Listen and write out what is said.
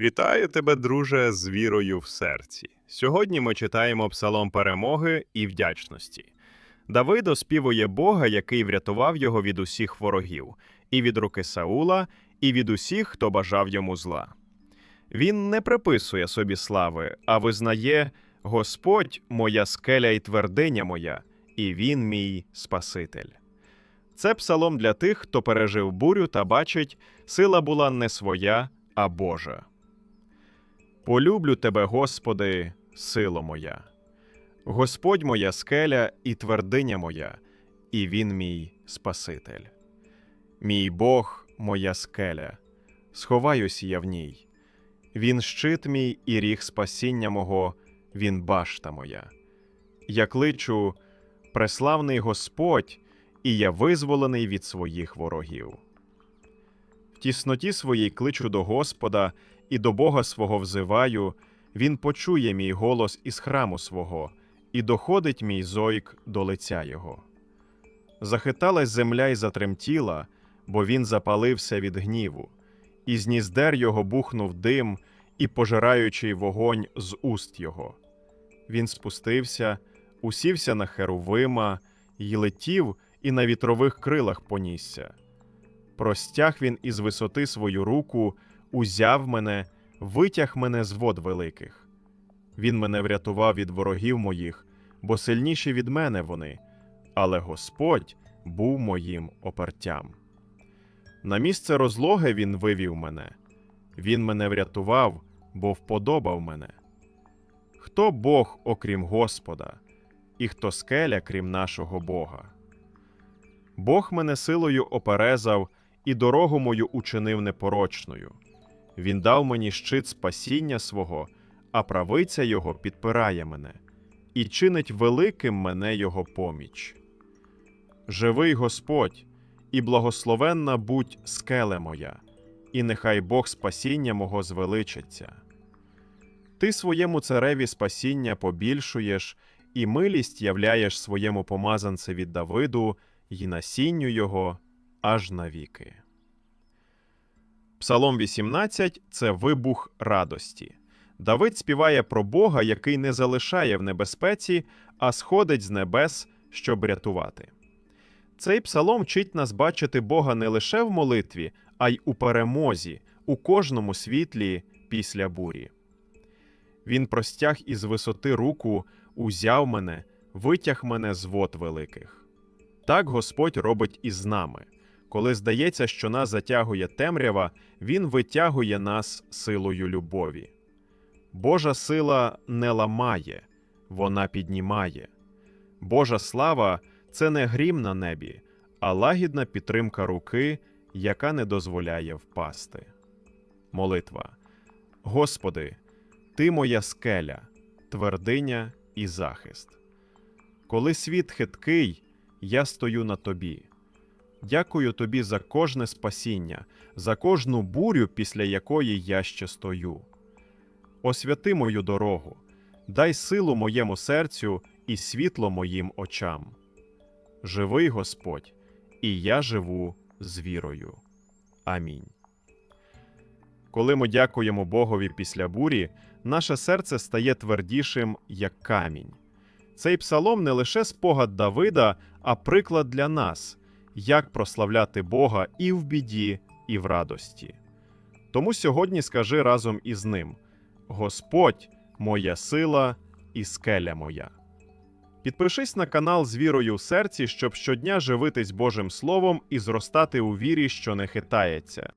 Вітаю тебе, друже, з вірою в серці. Сьогодні ми читаємо псалом перемоги і вдячності. Давид оспівує Бога, який врятував його від усіх ворогів, і від руки Саула, і від усіх, хто бажав йому зла. Він не приписує собі слави, а визнає Господь моя скеля і твердиня моя, і він мій Спаситель. Це псалом для тих, хто пережив бурю та бачить, сила була не своя, а Божа. Полюблю тебе, Господи, сило моя. Господь моя скеля і твердиня моя, і він мій Спаситель. Мій Бог, моя скеля, сховаюсь я в ній. Він щит мій і ріг спасіння мого, він башта моя. Я кличу, преславний Господь, і я визволений від своїх ворогів. В тісноті своїй кличу до Господа і до Бога свого взиваю, Він почує мій голос із храму свого, і доходить мій зойк до лиця Його. Захиталась земля й затремтіла, бо він запалився від гніву, і з ніздер його бухнув дим, і пожираючий вогонь з уст його. Він спустився, усівся на херувима, й летів, і на вітрових крилах понісся. Простяг він із висоти свою руку, узяв мене, витяг мене з вод великих. Він мене врятував від ворогів моїх, бо сильніші від мене вони, але Господь був моїм опертям. На місце розлоги він вивів мене, він мене врятував, бо вподобав мене. Хто Бог, окрім Господа, і хто скеля, крім нашого Бога? Бог мене силою оперезав і дорогу мою учинив непорочною. Він дав мені щит спасіння свого, а правиця його підпирає мене, і чинить великим мене його поміч. Живий Господь, і благословенна будь скеле моя, і нехай Бог спасіння мого звеличиться. Ти своєму цареві спасіння побільшуєш, і милість являєш своєму помазанцеві Давиду й насінню його аж навіки. Псалом 18 – це вибух радості. Давид співає про Бога, який не залишає в небезпеці, а сходить з небес, щоб рятувати. Цей псалом вчить нас бачити Бога не лише в молитві, а й у перемозі, у кожному світлі після бурі. Він простяг із висоти руку, узяв мене, витяг мене з вод великих. Так Господь робить із нами. Коли здається, що нас затягує темрява, Він витягує нас силою любові. Божа сила не ламає, вона піднімає. Божа слава це не грім на небі, а лагідна підтримка руки, яка не дозволяє впасти. Молитва. Господи, Ти моя скеля, твердиня і захист. Коли світ хиткий, я стою на тобі. Дякую тобі за кожне спасіння, за кожну бурю, після якої я ще стою. Освяти мою дорогу, дай силу моєму серцю і світло моїм очам. Живий Господь, і я живу з вірою. Амінь. Коли ми дякуємо Богові після бурі, наше серце стає твердішим, як камінь. Цей псалом не лише спогад Давида, а приклад для нас, як прославляти Бога і в біді, і в радості. Тому сьогодні скажи разом із ним: Господь, моя сила і скеля моя. Підпишись на канал з вірою в серці, щоб щодня живитись Божим Словом і зростати у вірі, що не хитається.